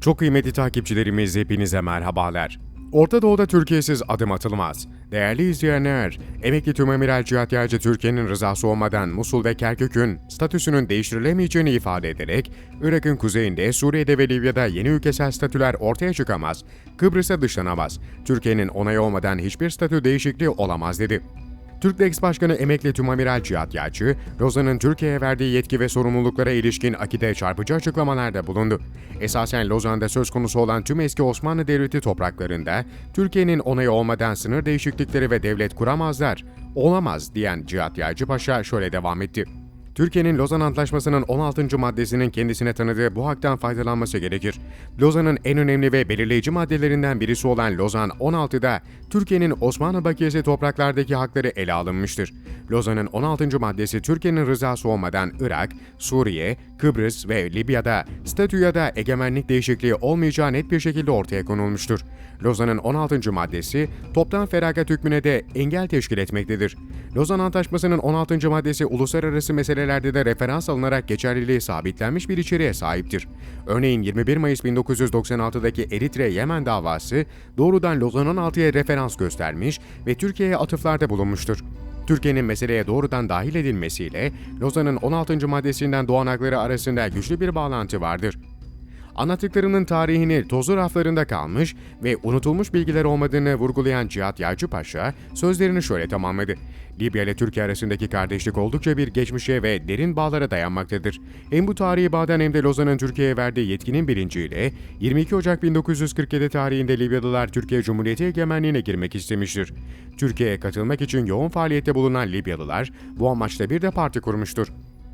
Çok kıymetli takipçilerimiz hepinize merhabalar. Orta Doğu'da Türkiye'siz adım atılmaz. Değerli izleyenler, emekli tümamiral Cihat Yaycı Türkiye'nin rızası olmadan Musul ve Kerkük'ün statüsünün değiştirilemeyeceğini ifade ederek, Irak'ın kuzeyinde, Suriye'de ve Libya'da yeni ülkesel statüler ortaya çıkamaz, Kıbrıs'a dışlanamaz, Türkiye'nin onayı olmadan hiçbir statü değişikliği olamaz dedi. Türk Ex Başkanı Emekli Tümamiral Cihat Yağcı, Lozan'ın Türkiye'ye verdiği yetki ve sorumluluklara ilişkin akide çarpıcı açıklamalarda bulundu. Esasen Lozan'da söz konusu olan tüm eski Osmanlı Devleti topraklarında, Türkiye'nin onayı olmadan sınır değişiklikleri ve devlet kuramazlar, olamaz diyen Cihat Yağcı Paşa şöyle devam etti. Türkiye'nin Lozan Antlaşması'nın 16. maddesinin kendisine tanıdığı bu haktan faydalanması gerekir. Lozan'ın en önemli ve belirleyici maddelerinden birisi olan Lozan 16'da Türkiye'nin Osmanlı bakiyesi topraklardaki hakları ele alınmıştır. Lozan'ın 16. maddesi Türkiye'nin rızası olmadan Irak, Suriye, Kıbrıs ve Libya'da statü ya da egemenlik değişikliği olmayacağı net bir şekilde ortaya konulmuştur. Lozan'ın 16. maddesi toptan feragat hükmüne de engel teşkil etmektedir. Lozan Antlaşması'nın 16. maddesi uluslararası meselelerde de referans alınarak geçerliliği sabitlenmiş bir içeriğe sahiptir. Örneğin 21 Mayıs 1996'daki Eritre-Yemen davası doğrudan Lozan 16'ya referans göstermiş ve Türkiye'ye atıflarda bulunmuştur. Türkiye'nin meseleye doğrudan dahil edilmesiyle Lozan'ın 16. maddesinden doğan hakları arasında güçlü bir bağlantı vardır anlattıklarının tarihini tozu raflarında kalmış ve unutulmuş bilgiler olmadığını vurgulayan Cihat Yaycı Paşa sözlerini şöyle tamamladı. Libya ile Türkiye arasındaki kardeşlik oldukça bir geçmişe ve derin bağlara dayanmaktadır. Hem bu tarihi bağdan hem de Lozan'ın Türkiye'ye verdiği yetkinin bilinciyle 22 Ocak 1947 tarihinde Libyalılar Türkiye Cumhuriyeti egemenliğine girmek istemiştir. Türkiye'ye katılmak için yoğun faaliyette bulunan Libyalılar bu amaçla bir de parti kurmuştur.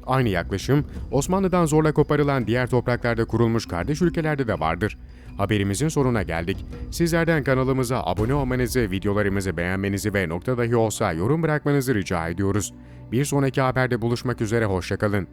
Aynı yaklaşım Osmanlı'dan zorla koparılan diğer topraklarda kurulmuş kardeş ülkelerde de vardır. Haberimizin sonuna geldik. Sizlerden kanalımıza abone olmanızı, videolarımızı beğenmenizi ve nokta dahi olsa yorum bırakmanızı rica ediyoruz. Bir sonraki haberde buluşmak üzere hoşçakalın.